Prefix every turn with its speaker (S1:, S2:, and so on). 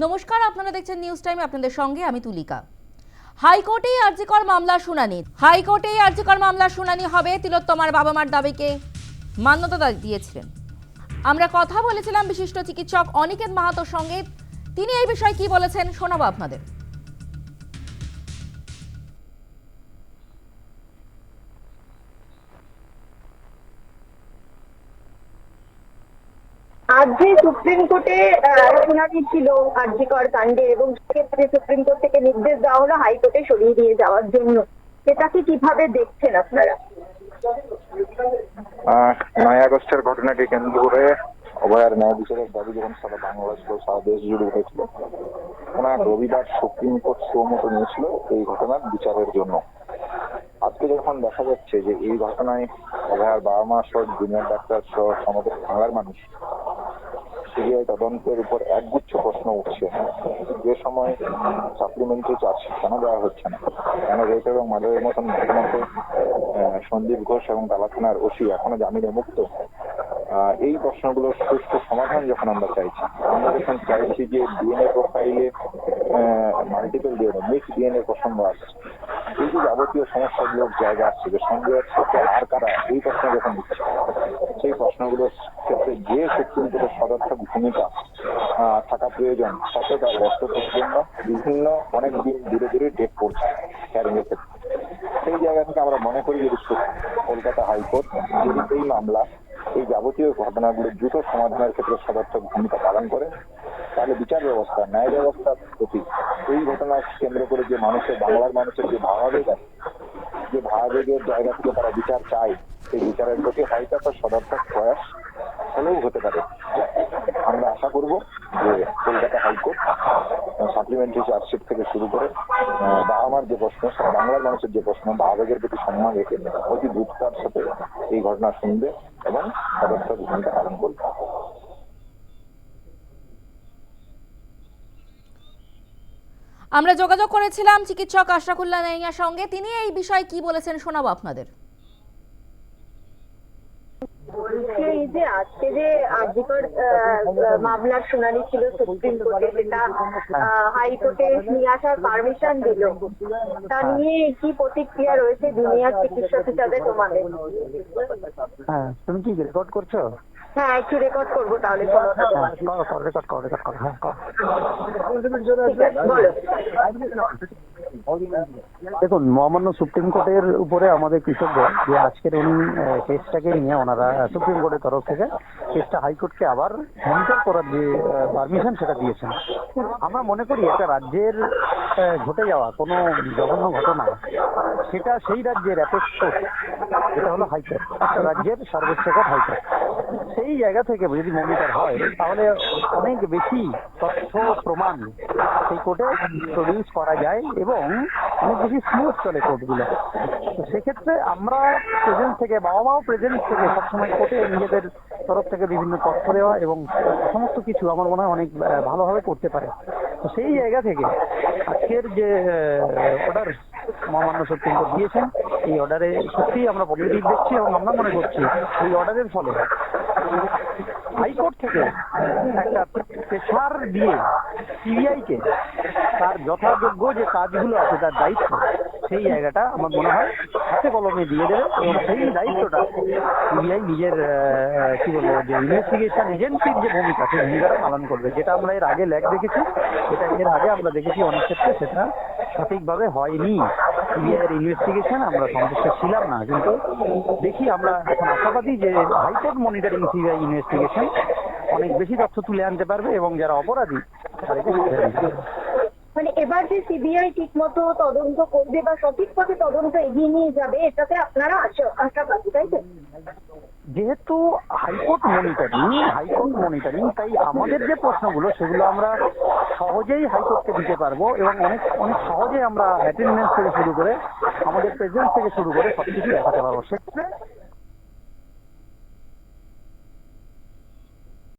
S1: নমস্কার, আপনারা দেখছেন নিউজ টাইম আপনাদের সঙ্গে আমি তুলিকা। হাইকোর্টেই আর্জিকর মামলা শুনানি। হাইকোর্টেই আর্জিকর মামলা শুনানি হবে তিলোত্তমার বাবা মার দাবিকে মান্যতা দিয়েছিলেন। আমরা কথা বলেছিলাম বিশিষ্ট চিকিৎসক অনিকেত মাহাতোর সঙ্গে। তিনি এই বিষয়ে কি বলেছেন শোনাবো আপনাদের।
S2: আজ যে সুপ্রিম কোর্টে শুনানি ছিল কার্যকর কাণ্ডে এবং সেক্ষেত্রে সুপ্রিম কোর্ট থেকে নির্দেশ দেওয়া হলো হাইকোর্টে সরিয়ে দিয়ে যাওয়ার জন্য। সেটাকে কীভাবে দেখছেন আপনারা?
S3: নয় আগস্টের ঘটনাকে কেন্দ্র করে অভয়ার ন্যায় বিচারের দাবি যখন সারা বাংলাদেশ সহ সারা দেশ জুড়ে উঠেছিল, ওনার রবিবার সুপ্রিম কোর্ট সুমতো নিয়েছিল এই ঘটনার বিচারের জন্য। আজকে যখন দেখা যাচ্ছে যে এই ঘটনায় অভয়ার বাবা মা সহ জুনিয়র ডাক্তার সহ সমগ্র বাংলার মানুষ সিবিআই তদন্তের উপর একগুচ্ছ প্রশ্ন উঠছে। যে সময় সাপ্লিমেন্টারি চার্জশিট কেন দেওয়া হচ্ছে না? কেন রেট এবং মার্ডারের মতন ঘটনাতে সন্দীপ ঘোষ এবং তালা থানার ওসি এখনও জামিনে মুক্ত? এই প্রশ্নগুলোর সুষ্ঠু সমাধান যখন আমরা চাইছি, আমরা যখন চাইছি যে ডিএনএ প্রোফাইলে মাল্টিপল ডিএনএ মিক্স ডিএনএ প্রসঙ্গ আসছে। এই যে যাবতীয় সমস্যাগুলোর জায়গা আসছে যে সাথে আর কারা? এই প্রশ্ন যখন সেই প্রশ্নগুলোর ক্ষেত্রে যে সুপ্রিম কোর্টের সদর্থক ভূমিকা থাকা প্রয়োজন, তাতে তার ব্যস্ততার জন্য বিভিন্ন অনেক দিন ধীরে ধীরে ডেট পড়ছে হিয়ারিং এর। ক্ষেত্রে সেই জায়গা থেকে আমরা মনে করি যদি কলকাতা হাইকোর্ট, যদি এই মামলা, এই যাবতীয় ঘটনাগুলো দ্রুত সমাধানের ক্ষেত্রে সদর্থক ভূমিকা পালন করে তাহলে বিচার ব্যবস্থা ন্যায় ব্যবস্থার প্রতি। এই ঘটনা কেন্দ্র করে যে মানুষের বাংলার মানুষের যে ভাবাবেগ আছে যে ভাবাবেগের জায়গা থেকে তারা বিচার চায় সেই বিচারের প্রতি হয়তো একটা সদর্থক প্রয়াস হলেও হতে পারে। আমরা আশা করব যে কলকাতা হাইকোর্ট সাপ্লিমেন্টারি চার্জশিট থেকে শুরু করে আহ, বাবা মার যে প্রশ্ন বাংলার মানুষের যে প্রশ্ন বা আবেগের প্রতি সম্মান রেখে অতি দ্রুততার সাথে এই ঘটনা শুনবে এবং সদর্থক ভূমিকা পালন করবে।
S1: আমরা যোগাযোগ করেছিলাম চিকিৎসক আশরাফুল্লাহ নাইয়ার সঙ্গে। তিনি এই বিষয়ে কি বলেছেন শোনাবো আপনাদের।
S2: বলছি এই যে আজকে যে আর্জিকর মামলার শুনানি ছিল সুপ্রিম কোর্টে সেটা হাইকোর্টে নিয়ে আসার পারমিশন দিল তা নিয়ে কি প্রতিক্রিয়া রয়েছে? দুনিয়ার চিকিৎসক হিসাবে তোমাদের।
S4: হ্যাঁ তুমি কি রেকর্ড করছ?
S2: হ্যাঁ একটু রেকর্ড করব তাহলে
S4: হ্যাঁ রেকর্ড করো রেকর্ড করো হ্যাঁ
S2: আছে বলো
S4: দেখুন মহামান্য সুপ্রিম কোর্টের উপরে আমাদের কৃষকদের যে আজকের উনি কেসটাকে নিয়ে ওনারা সুপ্রিম কোর্টের তরফ থেকে কেসটা হাইকোর্টকে আবার মনিটর করার যে পারমিশন সেটা দিয়েছেন। আমরা মনে করি একটা রাজ্যের ঘটে যাওয়া কোনো জঘন্য ঘটনা সেটা সেই রাজ্যের কোর্ট যেটা হলো হাইকোর্ট। একটা রাজ্যের সর্বোচ্চ কোর্ট হাইকোর্ট। সেই জায়গা থেকে যদি মনিটর হয়, তাহলে অনেক বেশি তথ্য প্রমাণ সেই কোর্টে প্রডিউস করা যায় এবং অনেক বেশি স্মুথ চলে কোর্টগুলো তো সেক্ষেত্রে আমরা প্রেজেন্ট থেকে বাবা মাও প্রেজেন্ট থেকে সবসময় কোর্টে নিজেদের তরফ থেকে বিভিন্ন তথ্য দেওয়া এবং সমস্ত কিছু আমার মনে হয় অনেক ভালোভাবে করতে পারে। তো সেই জায়গা থেকে আজকের যে অর্ডার মহামান্য সুপ্রিম কোর্ট দিয়েছেন এই অর্ডারে সত্যিই আমরা পজিটিভ দেখছি এবং আমরা মনে করছি এই অর্ডারের ফলে হাইকোর্ট থেকে একটা প্রেশার দিয়ে সিবিআইকে তার যথাযোগ্য যে কাজগুলো আছে, তার দায়িত্ব, সেই জায়গাটা আমার মনে হয় হাতে কলমে দিয়ে দেবে এবং সেই দায়িত্বটা সিবিআই নিজের কি বলব, যে ইনভেস্টিগেশন এজেন্সির যে ভূমিকা, সেই ভূমিকাটা পালন করবে। যেটা আমরা এর আগে ল্যাগ দেখেছি এটা এর আগে আমরা দেখেছি অনেক ক্ষেত্রে, সেটা সঠিকভাবে হয়নি। সিবিআই এর ইনভেস্টিগেশন আমরা সন্তুষ্ট ছিলাম না কিন্তু দেখি আমরা এখন আশাবাদী যে হাইকোর্ট মনিটরিং সিবিআই ইনভেস্টিগেশন অনেক বেশি তথ্য তুলে আনতে পারবে এবং যারা অপরাধী।
S2: মানে এবার যে সিবিআই ঠিক মতো তদন্ত করবে বা সঠিকভাবে তদন্ত এগিয়ে নিয়ে যাবে এটাতে আপনারা আশা আশাবাদী তাই তো
S4: যেহেতু হাইকোর্ট মনিটরিং হাইকোর্ট মনিটরিং তাই আমাদের যে প্রশ্নগুলো সেগুলো আমরা সহজেই হাইকোর্টকে দিতে পারব এবং অনেক অনেক সহজে আমরা অ্যাটেন্ডেন্স থেকে শুরু করে, আমাদের প্রেজেন্স থেকে শুরু করে সবকিছু দেখাতে পারব। সেক্ষেত্রে